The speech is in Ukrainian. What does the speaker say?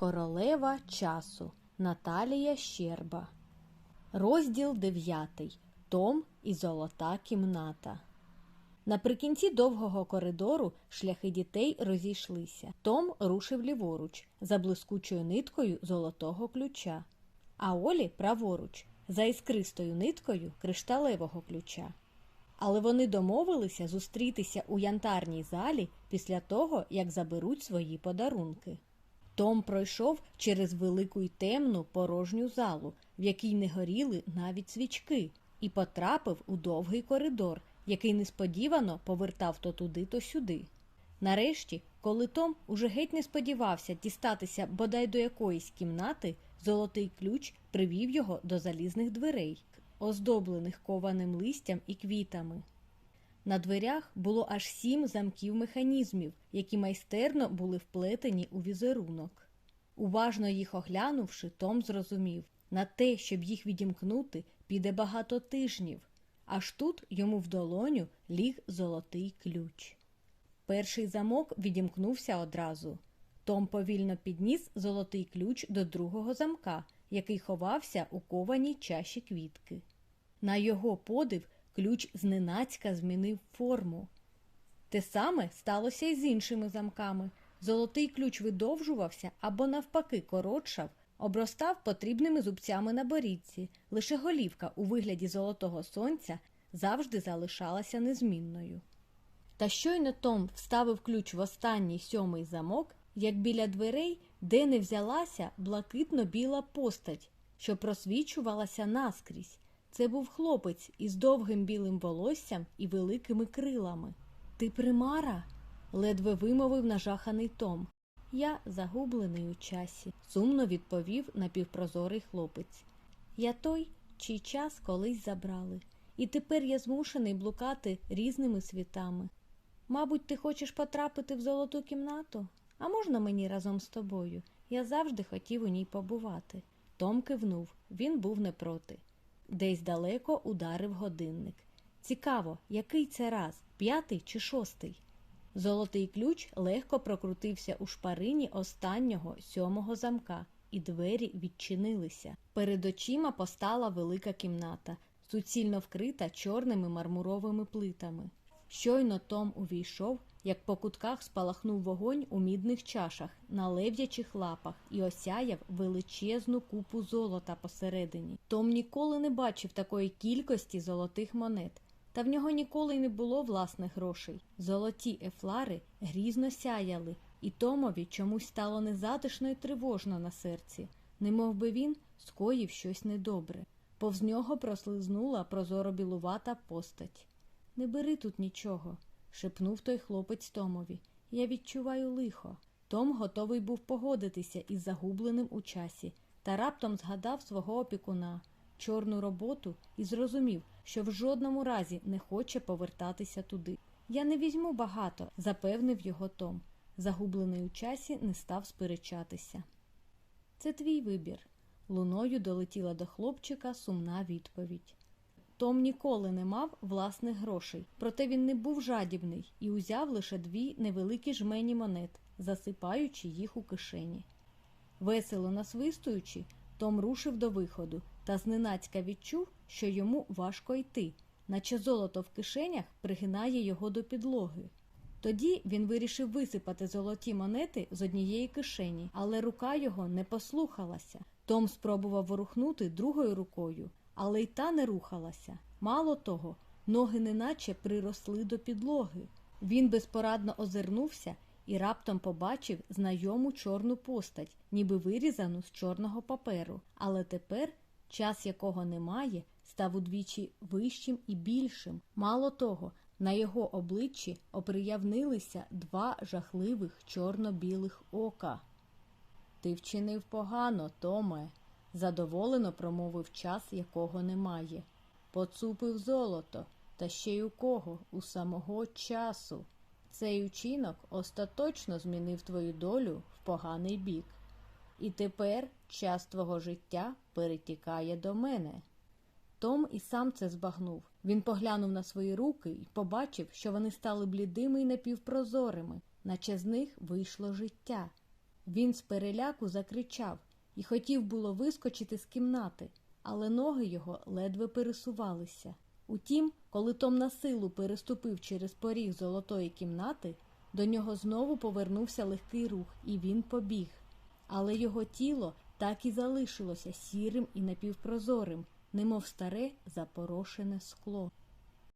Королева часу Наталія Щерба. Розділ 9. Том і золота кімната. Наприкінці довгого коридору шляхи дітей розійшлися. Том рушив ліворуч за блискучою ниткою золотого ключа, а Олі праворуч за іскристою ниткою кришталевого ключа. Але вони домовилися зустрітися у янтарній залі після того, як заберуть свої подарунки. Том пройшов через велику й темну порожню залу, в якій не горіли навіть свічки, і потрапив у довгий коридор, який несподівано повертав то туди, то сюди. Нарешті, коли Том уже геть не сподівався дістатися бодай до якоїсь кімнати, золотий ключ привів його до залізних дверей, оздоблених кованим листям і квітами. На дверях було аж сім замків механізмів, які майстерно були вплетені у візерунок. Уважно їх оглянувши, Том зрозумів на те, щоб їх відімкнути, піде багато тижнів, аж тут йому в долоню ліг золотий ключ. Перший замок відімкнувся одразу. Том повільно підніс золотий ключ до другого замка, який ховався у кованій чаші квітки. На його подив ключ зненацька змінив форму. Те саме сталося й з іншими замками. Золотий ключ видовжувався або, навпаки, коротшав, обростав потрібними зубцями на борідці. Лише голівка у вигляді золотого сонця завжди залишалася незмінною. Та щойно Том вставив ключ в останній сьомий замок, як біля дверей, де не взялася блакитно-біла постать, що просвічувалася наскрізь. Це був хлопець із довгим білим волоссям і великими крилами. Ти примара? ледве вимовив нажаханий Том. Я загублений у часі, сумно відповів напівпрозорий хлопець. Я той, чий час колись забрали, і тепер я змушений блукати різними світами. Мабуть, ти хочеш потрапити в золоту кімнату? А можна мені разом з тобою? Я завжди хотів у ній побувати. Том кивнув, він був не проти. Десь далеко ударив годинник. Цікаво, який це раз, п'ятий чи шостий? Золотий ключ легко прокрутився у шпарині останнього сьомого замка, і двері відчинилися. Перед очима постала велика кімната, суцільно вкрита чорними мармуровими плитами. Щойно Том увійшов, як по кутках спалахнув вогонь у мідних чашах, на лев'ячих лапах і осяяв величезну купу золота посередині. Том ніколи не бачив такої кількості золотих монет, та в нього ніколи й не було власних грошей. Золоті ефлари грізно сяяли, і Томові чомусь стало незатишно й тривожно на серці, немов би він скоїв щось недобре. Повз нього прослизнула прозоро білувата постать. Не бери тут нічого, шепнув той хлопець Томові. Я відчуваю лихо. Том готовий був погодитися із загубленим у часі, та раптом згадав свого опікуна, чорну роботу і зрозумів, що в жодному разі не хоче повертатися туди. Я не візьму багато, запевнив його Том. Загублений у часі не став сперечатися. Це твій вибір. Луною долетіла до хлопчика сумна відповідь. Том ніколи не мав власних грошей, проте він не був жадібний і узяв лише дві невеликі жмені монет, засипаючи їх у кишені. Весело насвистуючи, Том рушив до виходу та зненацька відчув, що йому важко йти, наче золото в кишенях пригинає його до підлоги. Тоді він вирішив висипати золоті монети з однієї кишені, але рука його не послухалася. Том спробував ворухнути другою рукою, але й та не рухалася. Мало того, ноги неначе приросли до підлоги. Він безпорадно озирнувся і раптом побачив знайому чорну постать, ніби вирізану з чорного паперу. Але тепер, час якого немає, став удвічі вищим і більшим. Мало того, на його обличчі оприявнилися два жахливих чорно-білих ока. Ти вчинив погано, Томе, задоволено промовив час, якого немає. Поцупив золото, та ще й у кого у самого часу. Цей учинок остаточно змінив твою долю в поганий бік. І тепер час твого життя перетікає до мене. Том і сам це збагнув. Він поглянув на свої руки і побачив, що вони стали блідими і напівпрозорими, наче з них вийшло життя. Він з переляку закричав і хотів було вискочити з кімнати, але ноги його ледве пересувалися. Утім, коли Том на силу переступив через поріг золотої кімнати, до нього знову повернувся легкий рух, і він побіг. Але його тіло так і залишилося сірим і напівпрозорим, немов старе запорошене скло.